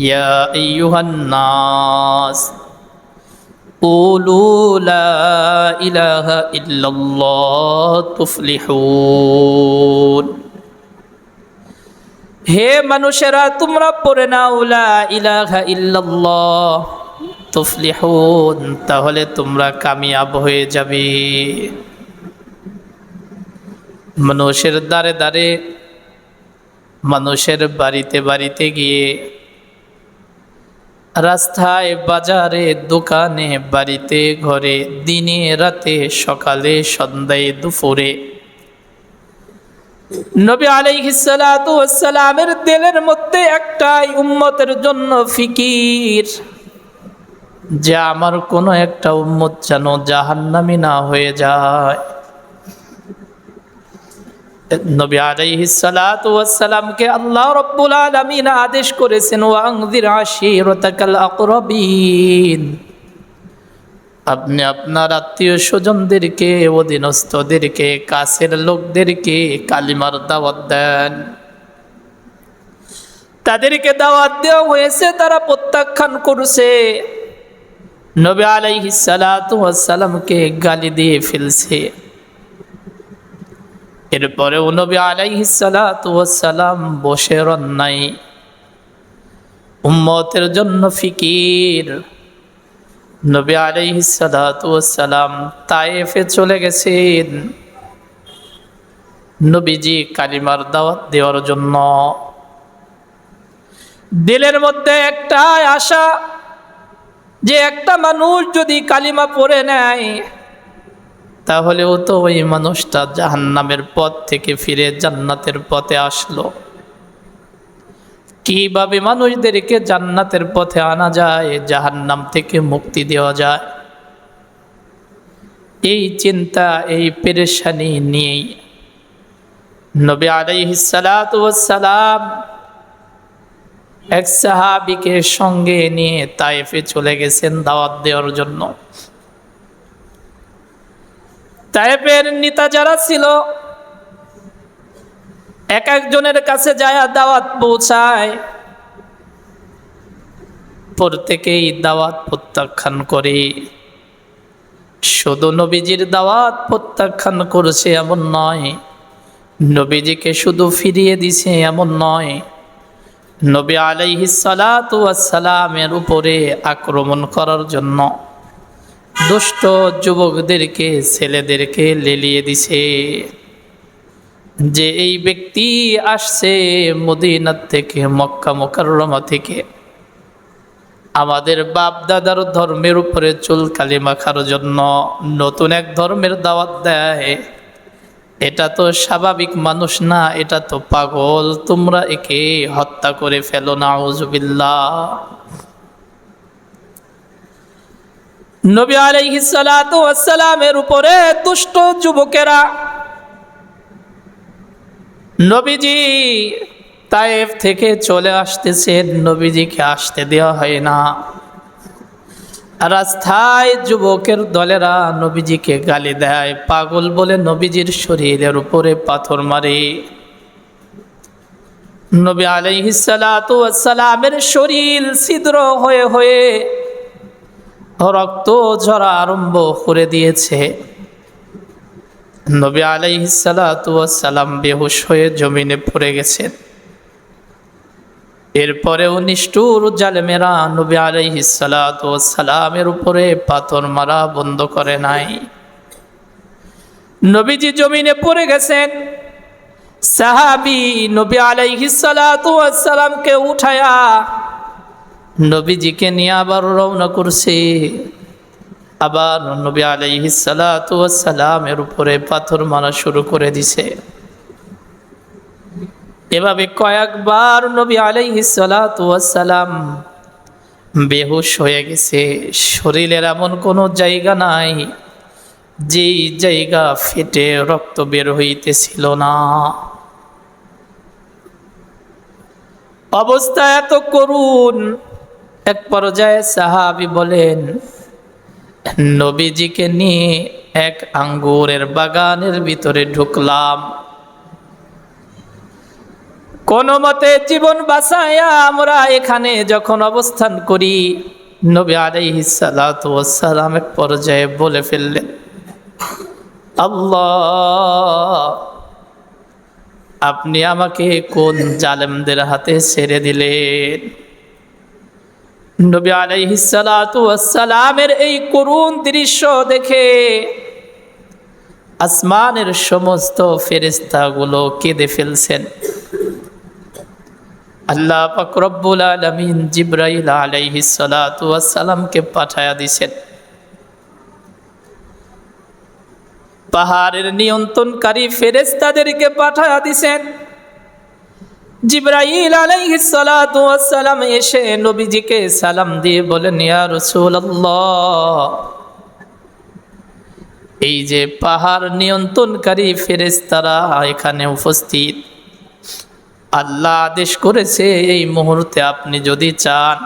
يا أيها الناس قولوا لا إله إلا الله تفلحون হে মানুষেরা তোমরা পড়ে নাও লা ইলাহা ইল্লাল্লাহ তুফলিহুন তাহলে তোমরা কামিয়াব হয়ে যাবে মানুষের দ্বারে দ্বারে মানুষের বাড়িতে বাড়িতে গিয়ে রাস্তায়, বাজারে, দোকানে, বাড়িতে, ঘরে, দিনে, রাতে, সকালে, সন্ধ্যায়, দুপুরে। নবী আলাইহিসালামের দিলের মধ্যে একটাই উম্মতের জন্য ফিকির। যে আমার কোনো একটা উম্মত যেন জাহান্নামি না হয়ে যায়। নবী আলাইহিসালামকে আল্লাহ রব্বুল আলামিন আদেশ করেছেন ওয়াংদির আশিরতাকাল আকরাবিন। আপনি আপনার আত্মীয় স্বজনদেরকে, অধীনস্থদেরকে, কাছের লোকদেরকে কালিমার দাওয়াত দেন। তাদেরকে দাওয়াত দেওয়া হয়েছে, তারা প্রত্যাখ্যান করছে। নবী আলাইহিসালামকে গালি দিয়ে ফেলছে। এরপরে নবী আলাইহিসালাম বসে রন্নাই উম্মতের জন্য ফিকির। নবী আলাইহিসালাম তায়েফে চলে গেছেন। নবীজি কালিমার দাওয়াত দেওয়ার জন্য। দিলের মধ্যে একটাই আশা যে একটা মানুষ যদি কালিমা পড়ে নেয় তাহলেও তো ওই মানুষটা জাহান্নামের পথ থেকে ফিরে জান্নাতের পথে আসলো। কীভাবে মানুষদেরকে জান্নাতের পথে আনা যায়, জাহান্নাম থেকে মুক্তি দেওয়া যায়? এই চিন্তা, এই পেরেশানি নিয়েই নবী আলাইহিসালাম এক সাহাবিকে সঙ্গে নিয়ে তাইফে চলে গেছেন দাওয়াত দেওয়ার জন্য। তাইফের নেতা যারা ছিল, এক একজনের কাছে যায় দাওয়াত পৌঁছায়। প্রত্যেকেই দাওয়াত প্রত্যাখ্যান করে। শুধু নবীজির দাওয়াত প্রত্যাখ্যান করেছে এমন নয়, নবীজিকে শুধু ফিরিয়ে দিছে এমন নয়। নবী আলাইহিসালামের উপরে আক্রমণ করার জন্য দুষ্ট যুবকদেরকে, ছেলেদেরকে লেলিয়ে দিছে। যে এই ব্যক্তি আসছে মদিনার থেকে, মক্কা মোকাররমা থেকে। আমাদের বাপ দাদার ধর্মের উপরে চুল কালি মাখার জন্য নতুন এক ধর্মের দাওয়াত দেয়। এটা তো স্বাভাবিক মানুষ না, এটা তো পাগল। তোমরা একে হত্যা করে ফেলো না নবী আলাইহিসালামের উপরে দুষ্ট যুবকেরা। নবীজি তায়েফ থেকে চলে আসতেছেন, নবীজিকে আসতে দেওয়া হয় না। রাস্তায় যুবকের দলেরা নবীজিকে গালি দেয়, পাগল বলে নবীজির শরীরের উপরে পাথর মারে। নবী আলাইহিসালামের শরীর ছিদ্র হয়ে হয়ে রক্ত ঝরা আরম্ভ করে দিয়েছে। নবী আলাইহিসালাম বেহুশ হয়ে জমিনে পড়ে গেছেন। এরপরেও নিষ্ঠুর জালেমেরা নবী আলাইহিসালামের উপরে পাথর মারা বন্ধ করে নাই। নবীজি জমিনে পড়ে গেছেন। সাহাবি নবী আলাইহিসালামকে উঠায়া নবীজিকে নিয়ে আবার রওনা করছে। আবার নবী আলাইহিসালামের উপরে পাথর মারা শুরু করে দিছে। এভাবে কয়েকবার নবী আলাইহিসালাম বেহুশ হয়ে গেছে। শরীরের এমন কোনো জায়গা নাই, যেই জায়গা ফেটে রক্ত বের হইতেছিল না। অবস্থা এত করুন এক পর্যায়ে সাহাবি বলেন, নবীজিকে নিয়ে এক আঙ্গুরের বাগানের ভিতরে ঢুকলাম। কোনো মতে জীবন বাঁচায়া আমরা এখানে যখন অবস্থান করি, নবী আলাইহিসালাম এক পর্যায়ে বলে ফেললেন, আল্লাহ, আপনি আমাকে কোন জালেমদের হাতে ছেড়ে দিলেন? নবী আলাইহিসালামের এই করুণ দৃশ্য দেখে আসমানের সমস্ত ফেরিস্তাগুলো কেঁদে ফেলছেন। আল্লাহ ফকরব্বুল আলমিন জিব্রাইল আলাইহিসালামকে পাঠায়া দিছেন। পাহাড়ের নিয়ন্ত্রণকারী ফেরেস্তাদেরকে পাঠায়া দিছেন। জিব্রাইল আলাইহিসালাম এসে নবীজিকে সালাম দিয়ে বলেন, ইয়া রাসূলুল্লাহ, এই যে পাহাড় নিয়ন্ত্রণকারী ফেরেস্তারা এখানে উপস্থিত, আল্লাহ আদেশ করেছে এই মুহূর্তে আপনি যদি চান,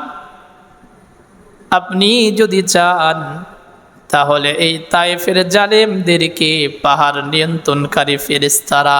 আপনি যদি চান, তাহলে এই তাইফের জালেমদেরকে পাহাড় নিয়ন্ত্রণকারী ফেরেস্তারা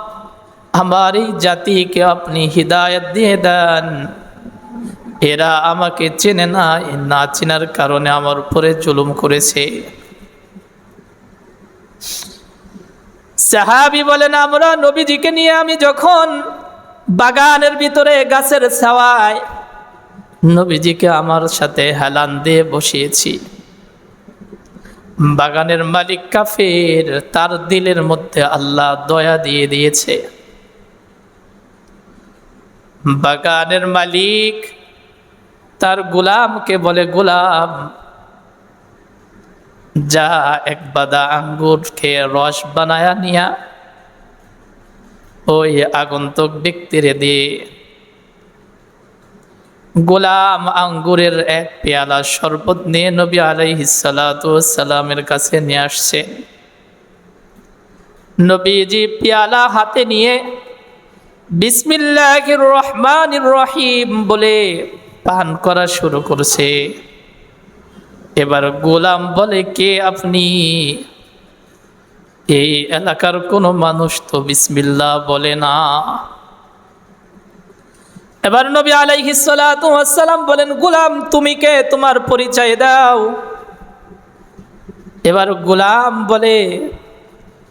আমার এই জাতিকে আপনি হৃদায়ত দিয়ে দেন। এরা আমাকে চেনে না না চেনার কারণে আমার উপরে জুলুম করেছে। সাহাবি বলেন, আমরা নবীজিকে নিয়ে আমি যখন বাগানের ভিতরে গাছের ছাওয়ায় নবীজিকে আমার সাথে হেলান দিয়ে বসিয়েছি। বাগানের মালিক কাফের, তার দিলের মধ্যে আল্লাহ দয়া দিয়ে দিয়েছে। বাগানের মালিক তার গোলামকে বলে, গোলাম, যা এক বাদা আঙ্গুর খেয়ে রস বানায়া নিয়া ওই আগন্তক ব্যক্তিরে দিয়ে গোলাম আঙ্গুরের এক পেয়ালা শরবত নিয়ে নবী আলাইহিসালামের কাছে নিয়ে আসছে। নবীজি পেয়ালা হাতে নিয়ে বিসমিল্লাহ রহমান রহিম বলে পান করা শুরু করছে। এবার গোলাম বলে, কে আপনি? এই এলাকার কোনো মানুষ তো বিসমিল্লা বলে না। এবার নবী আলাইহিসালাম বলেন, গোলাম, তুমি কে? তোমার পরিচয় দাও। এবার গোলাম বলে,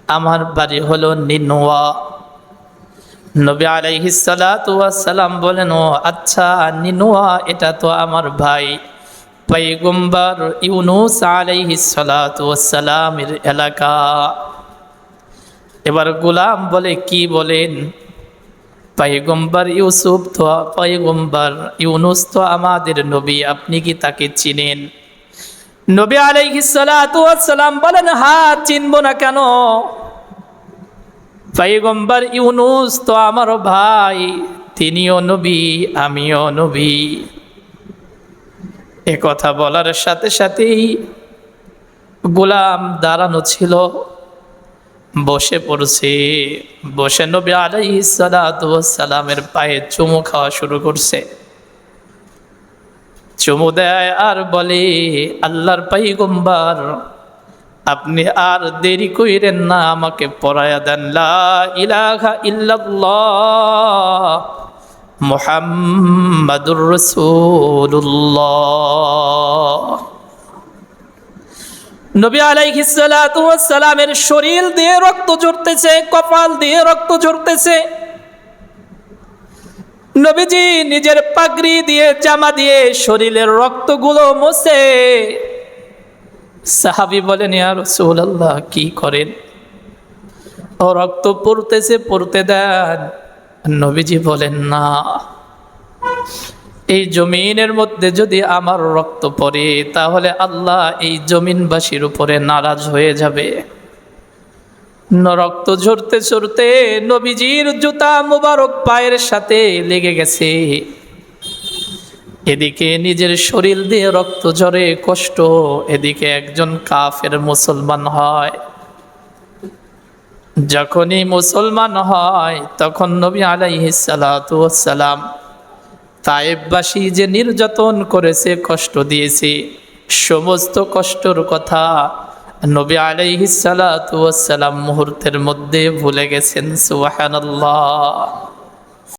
আমার বাড়ি হলো নিনোয়া নবী আলাইহিসালাম বলেন, ও আচ্ছা নিনুয়া, এটা তো আমার ভাই। পৈগম্বর ইউনুস আলাইহিসালামের এলাকা। এবার গোলাম বলে, কি বলেন? পৈগম্বর ইউসুফ তো পৈগম্বর ইউনুস তো আমাদের নবী, আপনি কি তাকে চিনেন? নবী আলাইহিসালাম বলেন হা চিনব না কেন? পৈগম্বর ইউনুস তো আমার ভাই, তিনিও নবী, আমিও নবী। এ কথা বলার সাথে সাথেই গোলাম দাঁড়ানো ছিল, বসে পড়ছে। বসে নবী সালামের পায়ে চুমু খাওয়া শুরু করছে। চুমু দেয় আর বলে, আল্লাহর পাইগম্বার আপনি আর দেরি কইরেন না, আমাকে পড়ায়া দেন। মোহাম্মদুর রসুল্লাহ নবী আলাইহিসালামের শরীর দিয়ে রক্ত ঝরতেছে, কপাল দিয়ে রক্ত ঝরতেছে। নবীজি নিজের পাগড়ি দিয়ে জামা দিয়ে শরীরের রক্তগুলো মোছে। সাহাবি বলেন, ইয়া রসুল্লাহ কি করেন? ও রক্ত পড়তেছে, পড়তে দেন। নবীজি বলেন, না, এই জমিনের মধ্যে যদি আমার রক্ত পড়ে, তাহলে আল্লাহ এই জমিনবাসীর উপরে নারাজ হয়ে যাবে। রক্ত ঝরতে ঝরতে নবীজির জুতা মুবারক পায়ের সাথে লেগে গেছে। এদিকে নিজের শরীর দিয়ে রক্ত ঝরে কষ্ট, এদিকে একজন কাফের মুসলমান হয়। যখনই মুসলমান হয়, তখন নবী আলাইহিসালাম তায়েববাসী যে নির্যাতন করেছে, কষ্ট দিয়েছে, সমস্ত কষ্টর কথা নবী আলাইহিসালাম মুহূর্তের মধ্যে ভুলে গেছেন, সুবহানাল্লাহ।